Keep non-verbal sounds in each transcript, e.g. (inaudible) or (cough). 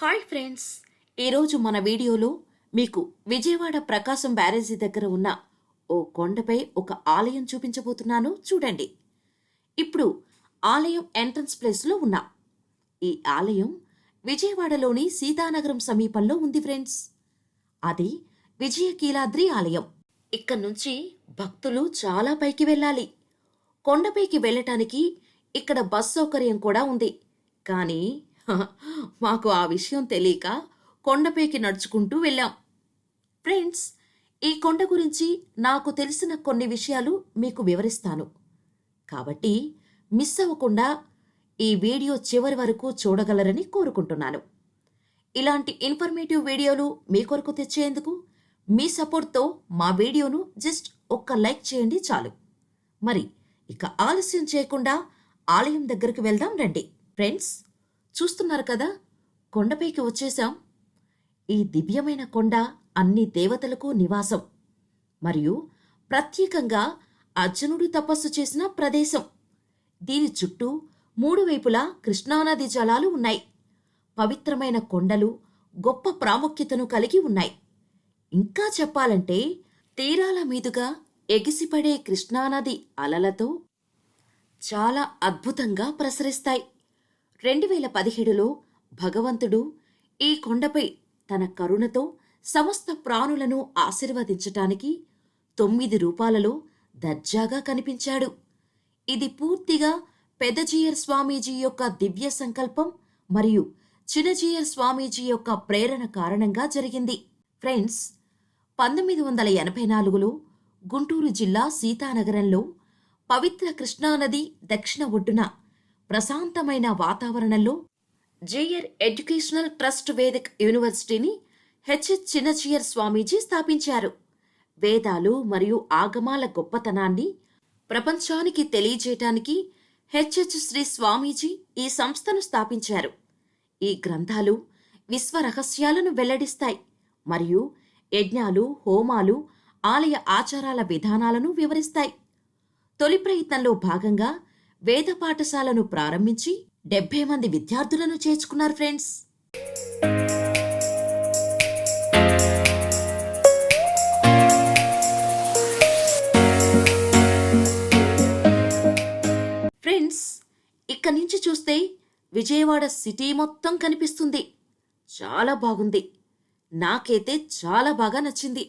Hi friends. ఈరోజు మన వీడియోలో మీకు విజయవాడ ప్రకాశం బ్యారేజీ దగ్గర ఉన్న ఓ కొండపై ఒక ఆలయం చూపించబోతున్నాను. చూడండి. ఇప్పుడు ఆలయం ఎంట్రన్స్ ప్లేస్లో ఉన్నా. ఈ ఆలయం విజయవాడలోని సీతానగరం సమీపంలో ఉంది ఫ్రెండ్స్. అది విజయకీలాద్రి ఆలయం. ఇక్కడ నుంచి భక్తులు చాలా పైకి వెళ్ళాలి. కొండపైకి వెళ్ళటానికి ఇక్కడ బస్ సౌకర్యం కూడా ఉంది. కానీ (laughs) మాకు ఆ విషయం తెలియక కొండపైకి నడుచుకుంటూ వెళ్ళాం. ఫ్రెండ్స్ ఈ కొండ గురించి నాకు తెలిసిన కొన్ని విషయాలు మీకు వివరిస్తాను. కాబట్టి మిస్ అవ్వకుండా ఈ వీడియో చివరి వరకు చూడగలరని కోరుకుంటున్నాను. ఇలాంటి ఇన్ఫర్మేటివ్ వీడియోలు మీ కొరకు తెచ్చేందుకు మీ సపోర్ట్తో మా వీడియోను జస్ట్ ఒక్క లైక్ చేయండి చాలు. మరి ఇక ఆలస్యం చేయకుండా ఆలయం దగ్గరికి వెళ్దాం రండి. ఫ్రెండ్స్ చూస్తున్నారు కదా? కొండపైకి వచ్చేసాం ఈ దివ్యమైన కొండ అన్ని దేవతలకు నివాసం. మరియు ప్రత్యేకంగా అర్జునుడు తపస్సు చేసిన ప్రదేశం. దీని చుట్టూ మూడు వైపులా కృష్ణానది జలాలు ఉన్నాయి. పవిత్రమైన కొండలు గొప్ప ప్రాముఖ్యతను కలిగి ఉన్నాయి. ఇంకా చెప్పాలంటే తీరాల మీదుగా ఎగిసిపడే కృష్ణానది అలలతో చాలా అద్భుతంగా ప్రసరిస్తాయి. రెండు వేల పదిహేడులో భగవంతుడు ఈ కొండపై తన కరుణతో సమస్త ప్రాణులను ఆశీర్వదించటానికి తొమ్మిది రూపాలలో దర్జాగా కనిపించాడు. ఇది పూర్తిగా పెదజీయర్ స్వామీజీ యొక్క దివ్య సంకల్పం మరియు చిన్నజీయర్ స్వామీజీ యొక్క ప్రేరణ కారణంగా జరిగింది. ఫ్రెండ్స్ పంతొమ్మిది వందల ఎనభై నాలుగులో గుంటూరు జిల్లా సీతానగరంలో పవిత్ర కృష్ణానది దక్షిణ ఒడ్డున ప్రశాంతమైన వాతావరణంలో జేయర్ ఎడ్యుకేషనల్ ట్రస్ట్ వేదిక్ యూనివర్సిటీని హెచ్హెచ్ చిన్నచియర్ స్వామీజీ స్థాపించారు. వేదాలు మరియు ఆగమాల గొప్పతనాన్ని ప్రపంచానికి తెలియజేయటానికి హెచ్హెచ్ శ్రీ స్వామీజీ ఈ సంస్థను స్థాపించారు. ఈ గ్రంథాలు విశ్వ రహస్యాలను వెల్లడిస్తాయి మరియు యజ్ఞాలు హోమాలు ఆలయ ఆచారాల విధానాలను వివరిస్తాయి. తొలి ప్రయత్నంలో భాగంగా వేద పాఠశాలను ప్రారంభించి డెబ్బై మంది విద్యార్థులను చేర్చుకున్నారు ఫ్రెండ్స్. ఫ్రెండ్స్ ఇక్కడి నుంచి చూస్తే విజయవాడ సిటీ మొత్తం కనిపిస్తుంది. చాలా బాగుంది. నాకైతే చాలా బాగా నచ్చింది.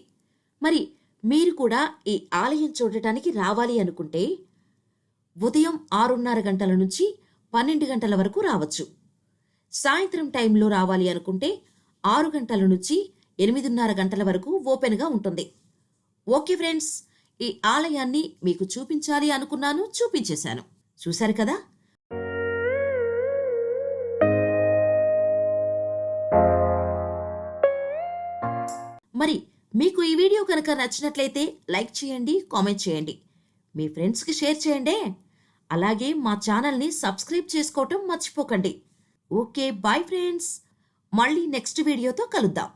మరి మీరు కూడా ఈ ఆలయం చూడటానికి రావాలి అనుకుంటే ఉదయం ఆరున్నర గంటల నుంచి పన్నెండు గంటల వరకు రావచ్చు. సాయంత్రం టైంలో రావాలి అనుకుంటే ఆరు గంటల నుంచి ఎనిమిదిన్నర గంటల వరకు ఓపెన్గా ఉంటుంది. ఓకే ఫ్రెండ్స్ ఈ ఆలయాన్ని మీకు చూపించాలి అనుకున్నాను చూపించేశాను. చూశారు కదా? మరి మీకు ఈ వీడియో కనుక నచ్చినట్లయితే లైక్ చేయండి కామెంట్ చేయండి. మీ ఫ్రెండ్స్కి షేర్ చేయండి. అలాగే మా ఛానల్ని సబ్స్క్రైబ్ చేసుకోవటం మర్చిపోకండి. Okay bye friends. మళ్ళీ నెక్స్ట్ వీడియోతో కలుద్దాం.